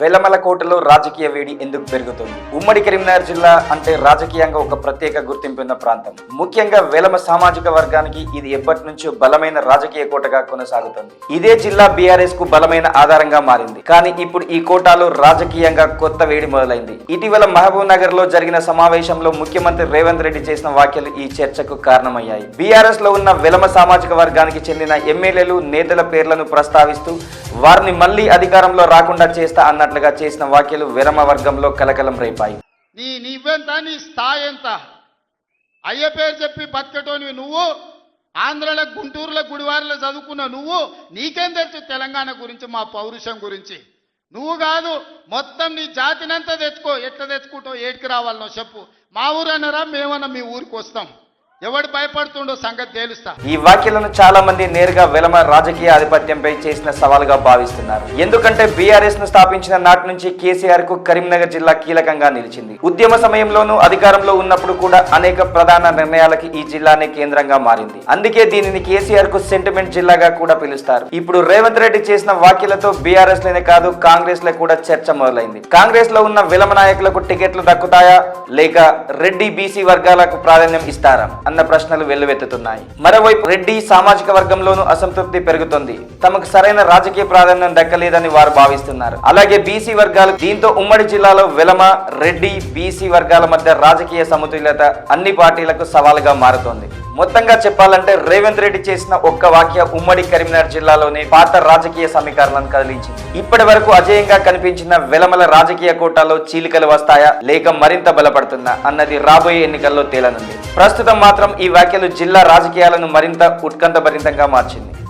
వెలమల కోటలో రాజకీయ వేడి ఎందుకు పెరుగుతుంది? ఉమ్మడి కరీంనగర్ జిల్లా అంటే రాజకీయంగా ఒక ప్రత్యేక గుర్తింపున్న ప్రాంతం. ముఖ్యంగా వెలమ సామాజిక వర్గానికి ఇది ఎప్పటి నుంచో బలమైన రాజకీయ కోటగా కొనసాగుతుంది. ఇదే జిల్లా బీఆర్ఎస్కు బలమైన ఆధారంగా మారింది. కానీ ఇప్పుడు ఈ కోటాలో రాజకీయంగా కొత్త వేడి మొదలైంది. ఇటీవల మహబూబ్ నగర్లో జరిగిన సమావేశంలో ముఖ్యమంత్రి రేవంత్ రెడ్డి చేసిన వ్యాఖ్యలు ఈ చర్చకు కారణమయ్యాయి. బీఆర్ఎస్లో ఉన్న వెలమ సామాజిక వర్గానికి చెందిన ఎమ్మెల్యేలు నేతల పేర్లను ప్రస్తావిస్తూ వారిని మళ్ళీ అధికారంలో రాకుండా చేస్తా అన్నట్లుగా చేసిన వ్యాఖ్యలు విరమ వర్గంలో కలకలం రేపాయి. నీ నీవెంత నీ స్థాయి ఎంత అయ్య పేరు చెప్పి బతికటోనివి నువ్వు? ఆంధ్రలో గుంటూరులో గుడివారిలో చదువుకున్న నువ్వు? నీకేం తెలుసు తెలంగాణ గురించి మా పౌరుషం గురించి? నువ్వు కాదు మొత్తం నీ జాతినంతా తెచ్చుకో. ఎట్లా తెచ్చుకుంటావు? ఏడికి రావాలనో చెప్పు. మా ఊరు అన్నారా? మేమన్నా మీ ఊరికి వస్తాం. ఎవడు భయపడుతుండో సంగతి తేలుస్తా. ఈ వ్యాఖ్యలను చాలా మంది నేరుగా వెలమ రాజకీయ ఆధిపత్యంపై చేసిన సవాలుగా భావిస్తున్నారు. ఎందుకంటే బీఆర్ఎస్ను స్థాపించిన నాటి నుంచి కేసీఆర్కు కరీంనగర్ జిల్లా కీలకంగా నిలిచింది. ఉద్యమ సమయంలోనూ అధికారంలో ఉన్నప్పుడు కూడా అనేక ప్రధాన నిర్ణయాలకి ఈ జిల్లానే కేంద్రంగా మారింది. అందుకే దీనిని కేసీఆర్కు సెంటిమెంట్ జిల్లాగా కూడా పిలుస్తారు. ఇప్పుడు రేవంత్ రెడ్డి చేసిన వ్యాఖ్యలతో బీఆర్ఎస్లోనే కాదు కాంగ్రెస్లో కూడా చర్చ మొదలైంది. కాంగ్రెస్లో ఉన్న విలమ నాయకులకు టికెట్లు దక్కుతాయా? లేక రెడ్డి బీసీ వర్గాలకు ప్రాధాన్యం ఇస్తారా? అన్న ప్రశ్నలు వెల్లువెత్తుతున్నాయి. మరోవైపు రెడ్డి సామాజిక వర్గంలోనూ అసంతృప్తి పెరుగుతుంది. తమకు సరైన రాజకీయ ప్రాధాన్యం దక్కలేదని వారు భావిస్తున్నారు. అలాగే బీసీ వర్గాలు దీంతో ఉమ్మడి జిల్లాలో వెలమ రెడ్డి బీసీ వర్గాల మధ్య రాజకీయ సమతుల్యత అన్ని పార్టీలకు సవాలుగా మారుతోంది. మొత్తంగా చెప్పాలంటే రేవంత్ రెడ్డి చేసిన ఒక్క వాక్య ఉమ్మడి కరీంనగర్ జిల్లాలోని పాత రాజకీయ సమీకరణలను కదిలించింది. ఇప్పటి వరకు అజేయంగా కనిపించిన వెలమల రాజకీయ కోటాలో చీలికలు వస్తాయా? లేక మరింత బలపడుతుందా? అన్నది రాబోయే ఎన్నికల్లో తేలనుంది. ప్రస్తుతం మాత్రం ఈ వ్యాఖ్యలు జిల్లా రాజకీయాలను మరింత ఉత్కంఠభరితంగా మార్చింది.